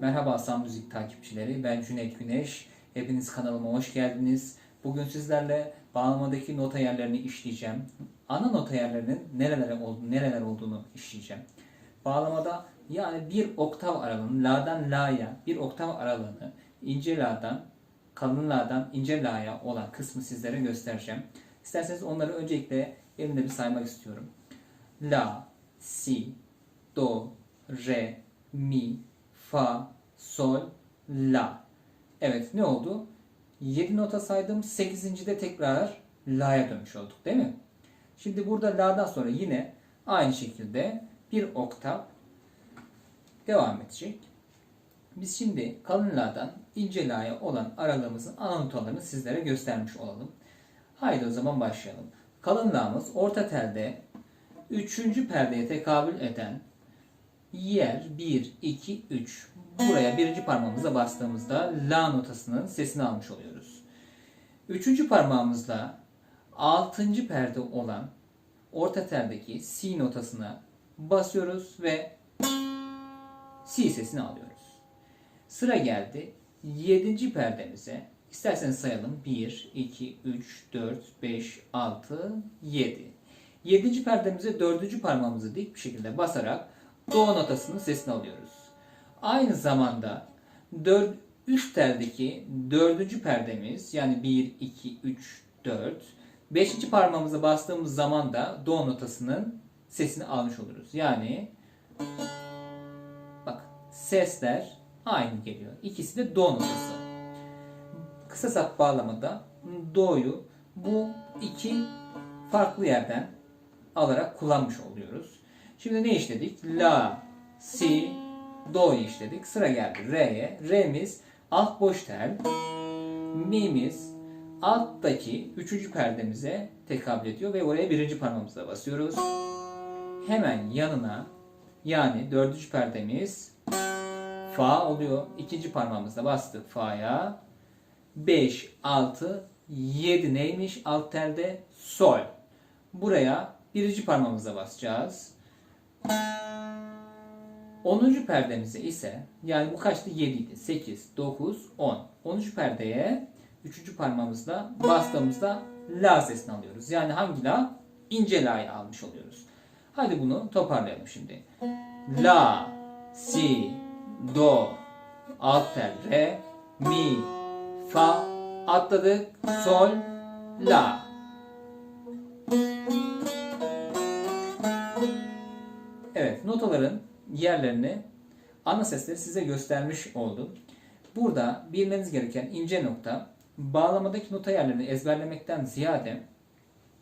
Merhaba Aslan Müzik takipçileri. Ben Cüneyt Güneş. Hepiniz kanalıma hoş geldiniz. Bugün sizlerle bağlamadaki nota yerlerini işleyeceğim. Ana nota yerlerinin nerelere olduğunu, nereler olduğunu işleyeceğim. Bağlamada yani bir oktav aralığını la'dan la'ya bir oktav aralığını ince la'dan kalın la'dan ince la'ya olan kısmı sizlere göstereceğim. İsterseniz onları öncelikle elimde bir saymak istiyorum. La, si, do, re, mi, fa, sol, la. Evet ne oldu? 7 nota saydım. 8. de tekrar la'ya dönmüş olduk değil mi? Şimdi burada la'dan sonra yine aynı şekilde bir oktav devam edecek. Biz şimdi kalın la'dan ince la'ya olan aralığımızın ana notalarını sizlere göstermiş olalım. Haydi o zaman başlayalım. Kalın la'mız orta telde üçüncü perdeye tekabül eden yer 1, 2, 3. Buraya birinci parmağımıza bastığımızda la notasının sesini almış oluyoruz. Üçüncü parmağımızla altıncı perde olan orta teldeki si notasına basıyoruz ve si sesini alıyoruz. Sıra geldi 7. perdemize. İsterseniz sayalım. 1, 2, 3, 4, 5, 6, 7. 7. perdemize 4. parmağımızı dik bir şekilde basarak do notasının sesini alıyoruz. Aynı zamanda 4, 3 teldeki 4. perdemiz yani 1, 2, 3, 4. 5. parmağımıza bastığımız zaman da do notasının sesini almış oluruz. Yani bak sesler aynı geliyor. İkisi de do notası. Kısa sap bağlamada do'yu bu iki farklı yerden alarak kullanmış oluyoruz. Şimdi ne işledik? La, si, do'yu işledik. Sıra geldi re'ye. Re'miz alt boş tel. Mi'miz alttaki üçüncü perdemize tekabül ediyor ve oraya birinci parmağımızla basıyoruz. Hemen yanına yani dördüncü perdemiz fa oluyor. İkinci parmağımızla bastık fa'ya. 5, 6, 7 neymiş? Alt telde sol. Buraya birinci parmağımıza basacağız. 10. perdemize ise yani bu kaçtı? 7 idi. 8, 9, 10. 10. perdeye 3. parmağımızla bastığımızda la sesini alıyoruz. Yani hangi la? İnce la'yı almış oluyoruz. Hadi bunu toparlayalım şimdi. La, si, do, alt tel, re, mi, fa, atladık, sol, la. Notaların yerlerini ana sesleri size göstermiş oldum. Burada bilmeniz gereken ince nokta bağlamadaki nota yerlerini ezberlemekten ziyade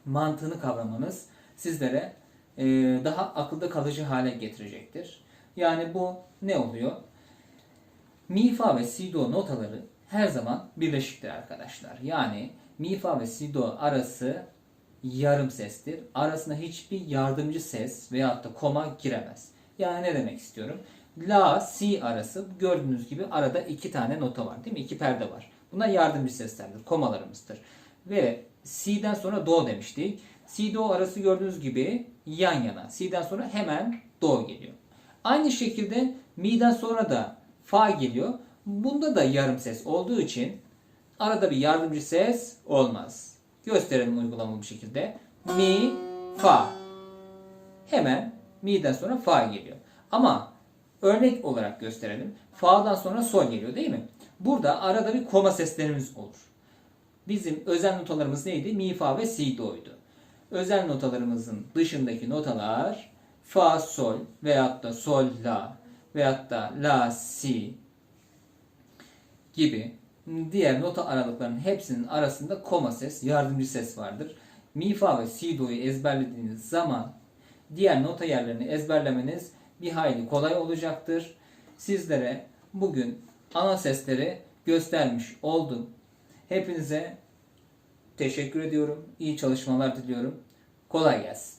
mantığını kavramanız sizlere e, daha akılda kalıcı hale getirecektir. Yani bu ne oluyor? Mi, fa ve si, do notaları her zaman birleşiktir arkadaşlar. Yani mi, fa ve si, do arası yarım sestir. Arasına hiçbir yardımcı ses veyahut da koma giremez. Yani ne demek istiyorum? La, si arası gördüğünüz gibi arada iki tane nota var değil mi? İki perde var. Bunlar yardımcı seslerdir, komalarımızdır. Ve si'den sonra do demiştik. Si do arası gördüğünüz gibi yan yana. Si'den sonra hemen do geliyor. Aynı şekilde mi'den sonra da fa geliyor. Bunda da yarım ses olduğu için arada bir yardımcı ses olmaz. Gösterelim uygulamalı bir şekilde. Mi, fa. Hemen mi'den sonra fa geliyor. Ama örnek olarak gösterelim. Fa'dan sonra sol geliyor değil mi? Burada arada bir koma seslerimiz olur. Bizim özel notalarımız neydi? Mi, fa ve si, do'ydu. Özel notalarımızın dışındaki notalar fa, sol veyahut da sol, la veyahut da la, si gibi diğer nota aralıklarının hepsinin arasında koma ses, yardımcı ses vardır. Mi, fa ve si, do'yu ezberlediğiniz zaman diğer nota yerlerini ezberlemeniz bir hayli kolay olacaktır. Sizlere bugün ana sesleri göstermiş oldum. Hepinize teşekkür ediyorum. İyi çalışmalar diliyorum. Kolay gelsin.